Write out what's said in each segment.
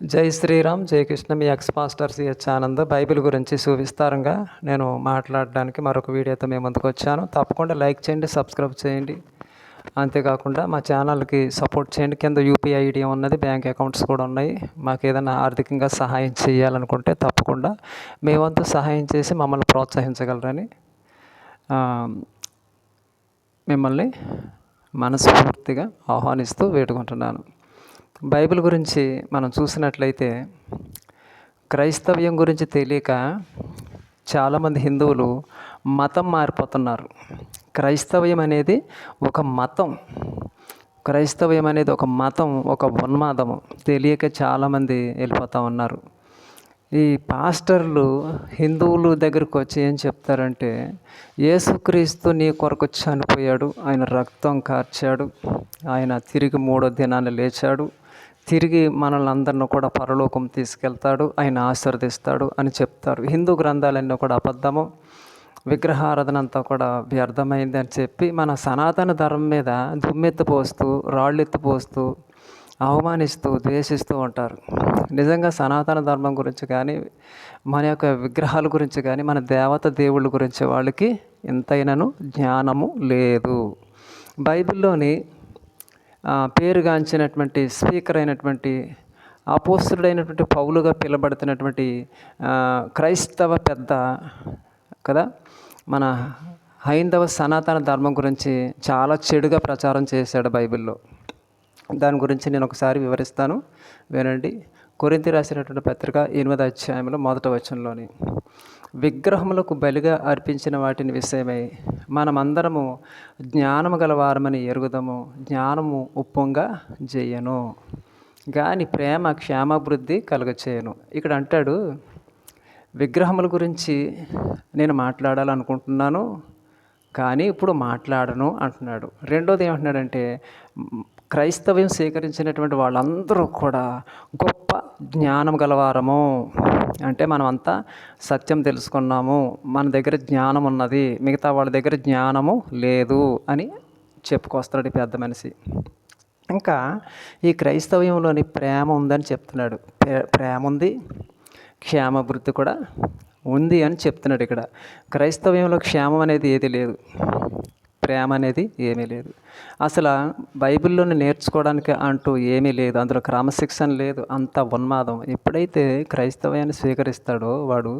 జై శ్రీరామ్ జై కృష్ణ. మీ ex pastor CH Anand Bible గురించి సువిస్తారంగా నేను మాట్లాడడానికి మరొక వీడియోతో మేము ముందుకు వచ్చాను. తప్పకుండా లైక్ చేయండి సబ్స్క్రైబ్ చేయండి. అంతేకాకుండా మా ఛానల్కి సపోర్ట్ చేయండి. కింద యూపీఐ ఐడి ఉన్నది బ్యాంక్ అకౌంట్స్ కూడా ఉన్నాయి. మాకు ఏదైనా ఆర్థికంగా సహాయం చేయాలనుకుంటే తప్పకుండా మీ వంతు సహాయం చేసి మమ్మల్ని ప్రోత్సహించగలరని మిమ్మల్ని మనస్ఫూర్తిగా ఆహ్వానిస్తూ వేడుకుంటున్నాను. బైబిల్ గురించి మనం చూసినట్లయితే క్రైస్తవ్యం గురించి తెలియక చాలామంది హిందువులు మతం మారిపోతున్నారు. క్రైస్తవ్యం అనేది ఒక మతం. క్రైస్తవ్యం అనేది ఒక మతం ఒక ఉన్మాదము తెలియక చాలామంది వెళ్ళిపోతూ ఉన్నారు. ఈ పాస్టర్లు హిందువులు దగ్గరకు వచ్చి ఏం చెప్తారంటే యేసుక్రీస్తు నీ కొరకు చనిపోయాడు ఆయన రక్తం కార్చాడు ఆయన తిరిగి మూడో దినాన్ని లేచాడు తిరిగి మనల్ని అందరిని కూడా పరలోకం తీసుకెళ్తాడు. ఆయన ఆశీర్వదిస్తాడు అని చెప్తారు. హిందూ గ్రంథాలన్నీ కూడా అబద్ధము. విగ్రహారాధన అంతా కూడా వ్యర్థమైంది అని చెప్పి మన సనాతన ధర్మం మీద దుమ్మెత్తి పోస్తూ రాళ్ళెత్తి పోస్తూ అవమానిస్తూ ద్వేషిస్తూ ఉంటారు. నిజంగా సనాతన ధర్మం గురించి కానీ మన యొక్క విగ్రహాల గురించి కానీ మన దేవత దేవుళ్ళ గురించి వాళ్ళకి ఎంతైనాను జ్ఞానము లేదు. బైబిల్లోని పేరుగాంచినటువంటి స్పీకర్ అయినటువంటి అపోస్తుడైనటువంటి పౌలుగా పిలబడుతున్నటువంటి క్రైస్తవ పెద్ద కదా మన హైందవ సనాతన ధర్మం గురించి చాలా చెడుగా ప్రచారం చేశాడు బైబిల్లో. దాని గురించి నేను ఒకసారి వివరిస్తాను. వినండి. కొరింతి రాసినటువంటి పత్రిక ఎనిమిది అధ్యాయంలో మొదట వచనంలోని. విగ్రహములకు బలిగా అర్పించిన వాటిని విషయమై మనమందరము జ్ఞానము గలవారమని ఎరుగుదము జ్ఞానము ఉప్పొంగా చేయను కానీ ప్రేమ క్షేమాభివృద్ధి కలుగచేయను. ఇక్కడ అంటాడు విగ్రహముల గురించి నేను మాట్లాడాలనుకుంటున్నాను కానీ ఇప్పుడు మాట్లాడను అంటున్నాడు. రెండోది ఏమంటున్నాడంటే క్రైస్తవ్యం స్వీకరించినటువంటి వాళ్ళందరూ కూడా గొప్ప జ్ఞానం గలవారము. అంటే మనం అంతా సత్యం తెలుసుకున్నాము మన దగ్గర జ్ఞానం ఉన్నది మిగతా వాళ్ళ దగ్గర జ్ఞానము లేదు అని చెప్పుకొస్తాడు పెద్ద మనిషి. ఇంకా ఈ క్రైస్తవ్యంలోని ప్రేమ ఉందని చెప్తున్నాడు. ప్రే- ప్రేమ ఉంది క్షేమాభివృద్ధి కూడా ఉంది అని చెప్తున్నాడు ఇక్కడ. క్రైస్తవ్యంలో క్షేమం అనేది ఏది లేదు. ప్రేమ అనేది ఏమీ లేదు. అసలు బైబిల్లోని నేర్చుకోవడానికి అంటూ ఏమీ లేదు. అందులో క్రమశిక్షణ లేదు. అంత ఉన్మాదం. ఎప్పుడైతే క్రైస్తవ్యాన్ని స్వీకరిస్తాడో వాడు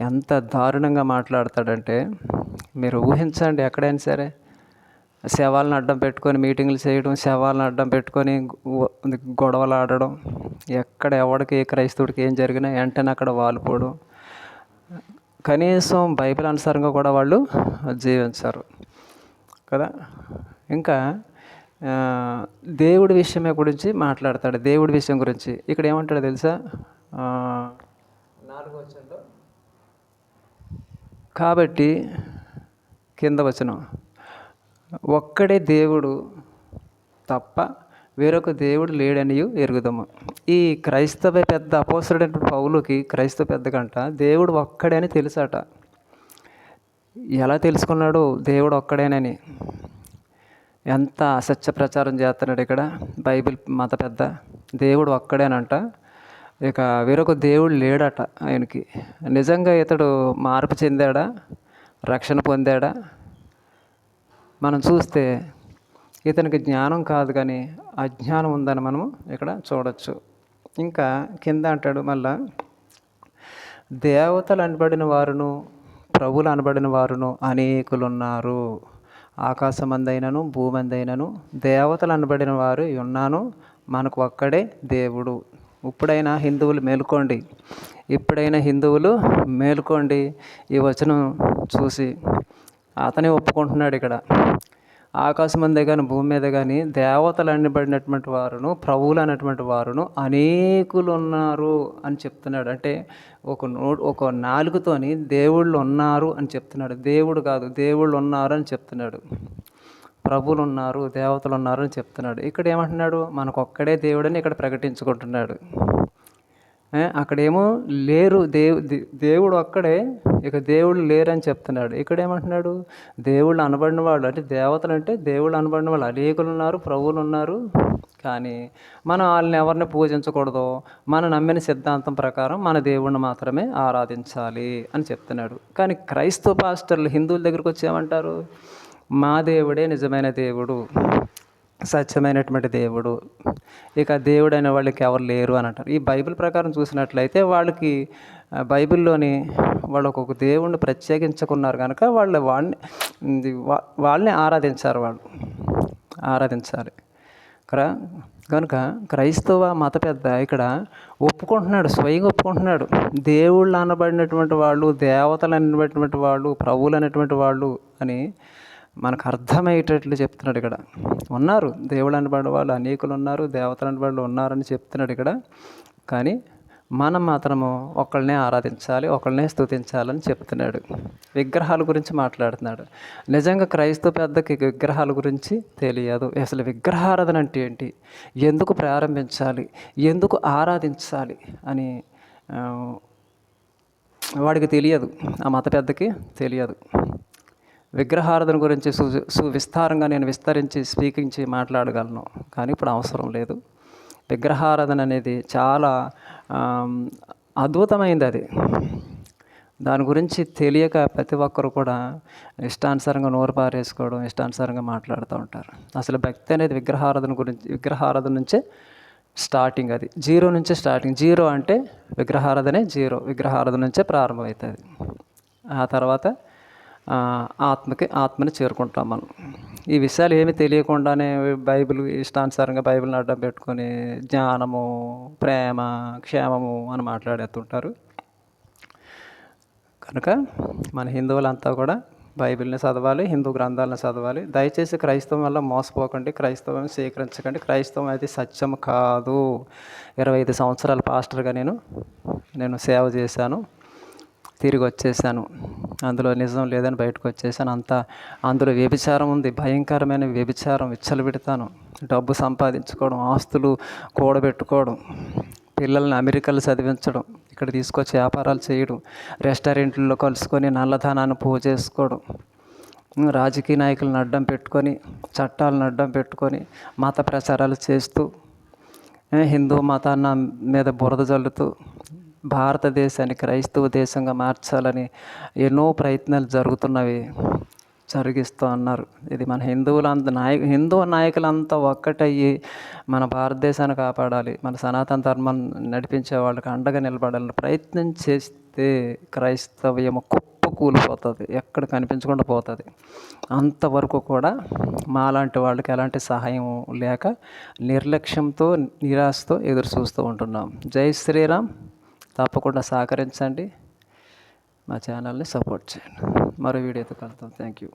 ఎంత దారుణంగా మాట్లాడతాడంటే మీరు ఊహించండి ఎక్కడైనా సరే. శవాలను అడ్డం పెట్టుకొని మీటింగ్లు చేయడం శవాలను అడ్డం పెట్టుకొని గొడవలు ఆడడం ఎక్కడ ఎవడికి ఏ క్రైస్తవుడికి ఏం జరిగినా వెంటనే అక్కడ వాలిపోవడం. కనీసం బైబిల్ అనుసారంగా కూడా వాళ్ళు జీవించారు. కదా? ఇంకా దేవుడి విషయమే గురించి మాట్లాడతాడు. దేవుడి విషయం గురించి. ఇక్కడ ఏమంటాడు తెలుసా? నాలుగు నాలుగో వచనంలో. కాబట్టి కింద వచనం. ఒక్కడే దేవుడు తప్ప వేరొక దేవుడు లేడని ఎరుగుదాము. ఈ క్రైస్తవ పెద్ద అపోసరుడైన పౌలుకి క్రైస్తవ పెద్ద కంట దేవుడు ఒక్కడే అని తెలుసట. ఎలా తెలుసుకున్నాడు? దేవుడు ఒక్కడేనని. ఎంత అసత్య ప్రచారం చేస్తున్నాడు ఇక్కడ? బైబిల్ మత పెద్ద. దేవుడు ఒక్కడేనంట. ఇక వేరొక దేవుడు లేడట ఆయనకి. నిజంగా ఇతడు మార్పు చెందాడా? రక్షణ పొందాడా? మనం చూస్తే ఇతనికి జ్ఞానం కాదు కానీ అజ్ఞానం ఉందని మనము ఇక్కడ చూడొచ్చు. ఇంకా కింద అంటాడు మళ్ళా దేవతలు అనబడిన వారును ప్రభులు అనబడిన వారును అనేకులున్నారు. ఆకాశమందైనను భూమందైనను దేవతలు అనబడిన వారు ఉన్నాను. మనకు ఒక్కడే దేవుడు. ఇప్పుడైనా హిందువులు మేలుకోండి. ఇప్పుడైనా హిందువులు మేలుకోండి ఈ వచనం చూసి. అతనే ఒప్పుకుంటున్నాడు ఇక్కడ. ఆకాశం అందే కానీ భూమి మీద కానీ దేవతలు అనబడినటువంటి వారును ప్రభువులు అనేటువంటి వారును అనేకులు ఉన్నారు అని చెప్తున్నాడు. అంటే ఒక నో ఒక నాలుగుతోని దేవుళ్ళు ఉన్నారు అని చెప్తున్నాడు. దేవుడు కాదు దేవుళ్ళు ఉన్నారు అని చెప్తున్నాడు. ప్రభువులు ఉన్నారు దేవతలు ఉన్నారు అని చెప్తున్నాడు. ఇక్కడ ఏమంటున్నాడు? మనకొక్కడే దేవుడని ఇక్కడ ప్రకటించుకుంటున్నాడు. అక్కడేమో లేరు దేవు దే- దేవుడు ఒక్కడే ఇక దేవుడు లేరని చెప్తున్నాడు. ఇక్కడ ఏమంటున్నాడు దేవుళ్ళు అనబడిన వాళ్ళు అంటే దేవతలు అంటే దేవుళ్ళు అనబడిన వాళ్ళు. అనేకులు ఉన్నారు ప్రభువులు ఉన్నారు కానీ మనం వాళ్ళని ఎవరిని పూజించకూడదు? మన నమ్మిన సిద్ధాంతం ప్రకారం మన దేవుణ్ణి మాత్రమే ఆరాధించాలి అని చెప్తున్నాడు. కానీ క్రైస్తవ పాస్టర్లు హిందువుల దగ్గరికి వచ్చి ఏమంటారు? మా దేవుడే నిజమైన దేవుడు. సత్యమైనటువంటి దేవుడు. ఇక దేవుడు అనే వాళ్ళకి ఎవరు లేరు అని అంటారు. ఈ బైబిల్ ప్రకారం చూసినట్లయితే వాళ్ళకి బైబిల్లోని వాళ్ళు ఒక్కొక్క దేవుణ్ణి ప్రత్యేకించుకున్నారు కనుక వాళ్ళు వాడిని వాళ్ళని ఆరాధించారు వాళ్ళు. ఆరాధించాలి. ఇక్కడ కనుక క్రైస్తవ మత పెద్ద ఇక్కడ ఒప్పుకుంటున్నాడు స్వయంగా ఒప్పుకుంటున్నాడు. దేవుళ్ళు అనబడినటువంటి వాళ్ళు దేవతలు అనేటువంటి వాళ్ళు ప్రభువులు అనేటువంటి వాళ్ళు అని మనకు అర్థమయ్యేటట్లు చెప్తున్నాడు ఇక్కడ. ఉన్నారు దేవుడు అనబడిన వాళ్ళు అనేకులు ఉన్నారు దేవతలు అనబడి ఉన్నారని చెప్తున్నాడు ఇక్కడ. కానీ మనం మాత్రము ఒకళ్ళనే ఆరాధించాలి ఒకళ్ళనే స్తుతించాలని చెప్తున్నాడు. విగ్రహాల గురించి మాట్లాడుతున్నాడు. నిజంగా క్రైస్తవ పెద్దకి విగ్రహాల గురించి తెలియదు. అసలు విగ్రహారాధన అంటే ఏంటి? ఎందుకు ప్రారంభించాలి? ఎందుకు ఆరాధించాలి అని వాడికి తెలియదు. ఆ మత పెద్దకి తెలియదు. విగ్రహారాధన గురించి సు సువిస్తారంగా నేను విస్తరించి స్పీకించి మాట్లాడగలను. కానీ ఇప్పుడు అవసరం లేదు. విగ్రహారాధన అనేది చాలా అద్భుతమైంది అది. దాని గురించి తెలియక ప్రతి ఒక్కరు కూడా ఇష్టానుసారంగా నోరు పారేసుకోవడం ఇష్టానుసారంగా మాట్లాడుతూ ఉంటారు. అసలు భక్తి అనేది విగ్రహారాధన గురించి విగ్రహారాధన నుంచే స్టార్టింగ్ అది. జీరో నుంచే స్టార్టింగ్. జీరో అంటే విగ్రహారాధనే జీరో. విగ్రహారాధన నుంచే ప్రారంభమవుతుంది. ఆ తర్వాత ఆత్మకి ఆత్మని చేరుకుంటాం మనం. ఈ విషయాలు ఏమి తెలియకుండానే బైబిల్ ఇష్టానుసారంగా బైబిల్ని అడ్డం పెట్టుకొని జ్ఞానము ప్రేమ క్షేమము అని మాట్లాడేస్తుంటారు. కనుక మన హిందువులంతా కూడా బైబిల్ని చదవాలి హిందూ గ్రంథాలను చదవాలి. దయచేసి క్రైస్తవం వల్ల మోసపోకండి క్రైస్తవం స్వీకరించకండి. క్రైస్తవం అయితే సత్యం కాదు. ఇరవై ఐదు సంవత్సరాల పాస్టర్గా నేను నేను సేవ చేశాను. తిరిగి వచ్చేసాను అందులో నిజం లేదని బయటకు వచ్చేసాను అంతా అందులో వ్యభిచారం ఉంది. భయంకరమైన వ్యభిచారం విచ్చలబెడతాను డబ్బు సంపాదించుకోవడం ఆస్తులు కూడబెట్టుకోవడం పిల్లల్ని అమెరికాలో చదివించడం ఇక్కడ తీసుకొచ్చి వ్యాపారాలు చేయడం రెస్టారెంట్లో కలుసుకొని నల్లధనాన్ని పూజ చేసుకోవడం రాజకీయ నాయకులను అడ్డం పెట్టుకొని చట్టాలను అడ్డం పెట్టుకొని మత ప్రచారాలు చేస్తూ హిందూ మతాన్న మీద బురద జల్లుతూ భారతదేశాన్ని క్రైస్తవ దేశంగా మార్చాలని ఎన్నో ప్రయత్నాలు జరుగుతున్నవి జరిగిస్తూ అన్నారు. ఇది మన హిందువులంత నాయ హిందూ నాయకులంతా ఒక్కటయ్యి మన భారతదేశాన్ని కాపాడాలి. మన సనాతన ధర్మం నడిపించే వాళ్ళకి అండగా నిలబడాలని ప్రయత్నం చేస్తే క్రైస్తవ్యము కుప్ప కూలిపోతుంది ఎక్కడ కనిపించకుండా పోతుంది. అంతవరకు కూడా మాలాంటి వాళ్ళకి ఎలాంటి సహాయం లేక నిర్లక్ష్యంతో నిరాశతో ఎదురు చూస్తూ ఉంటున్నాం. జై శ్రీరామ్. తప్పకుండా సహకరించండి. మా ఛానల్ని సపోర్ట్ చేయండి. మరో వీడియోతో కలుద్దాం. Thank you.